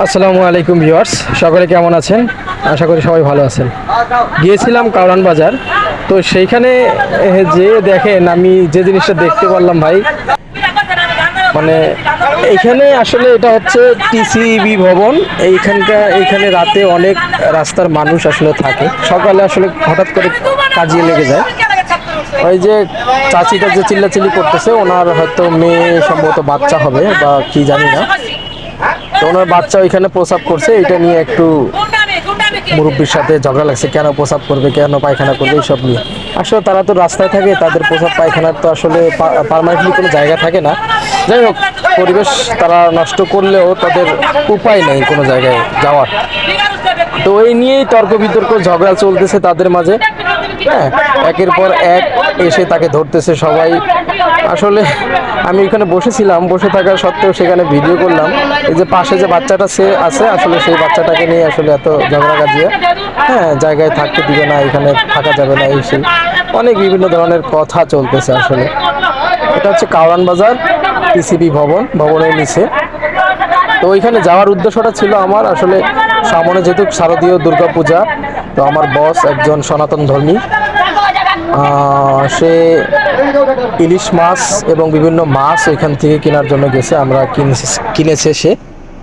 আসসালামু আলাইকুম ভিউয়ার্স, সকলে কেমন আছেন? আশা করি সবাই ভালো আছেন। গিয়েছিলাম কাউরান বাজার, তো সেইখানে যে দেখেন, আমি যে জিনিসটা দেখতে পারলাম ভাই মানে এইখানে আসলে এটা হচ্ছে টিসিবি ভবন এইখানকার এইখানে রাতে অনেক রাস্তার মানুষ আসলে থাকে। সকালে আসলে হঠাৎ করে কাজিয়ে লেগে যায়। ওই যে চাচিটা যে চিল্লাচিল্লি করতেছে, ওনার হয়তো মেয়ে সম্ভবত বাচ্চা হবে, বা কি জানি না। তো ওনার বাচ্চা ওইখানে প্রসাব করছে এটা নিয়ে একটু মুরব্বীর সাথে ঝগড়া লাগছে, কেন প্রসাব করবে, কেন পায়খানা করবে, এইসব নিয়ে। আসলে তারা তো রাস্তায় থাকে, তাদের প্রসাব পায়খানার তো আসলে পারমানেন্টলি কোনো জায়গা থাকে না। যাই হোক পরিবেশ তারা নষ্ট করলেও তাদের উপায় নেই কোনো জায়গায় যাওয়ার। তো এই নিয়েই তর্ক বিতর্ক, ঝগড়া চলতেছে তাদের মাঝে। হ্যাঁ একের পর এক এসে তাকে ধরতেছে সবাই। আসলে আমি এখানে বসেছিলাম, বসে থাকা সত্ত্বেও সেখানে ভিডিও করলাম। এই যে পাশে যে বাচ্চাটা সে আছে, আসলে সেই বাচ্চাটাকে নিয়ে আসলে এত ঝগড়া কাজিয়ে হ্যাঁ জায়গায় থাকতে দিবে না, এখানে থাকা যাবে না, এই সেই। অনেক বিভিন্ন ধরনের কথা চলতেছে আসলে। এটা হচ্ছে কাওরান বাজার টিসিবি ভবন, ভবনের নিচে। তো ওইখানে যাওয়ার উদ্দেশ্যটা ছিল আমার, আসলে সামনে যেহেতু শারদীয় দুর্গাপূজা, তো আমার বস একজন সনাতন ধর্মী। সে ইলিশ মাছ এবং বিভিন্ন মাছ ওইখান থেকে কেনার জন্য গেছে, আমরা কিনেছে কিনেছে সে।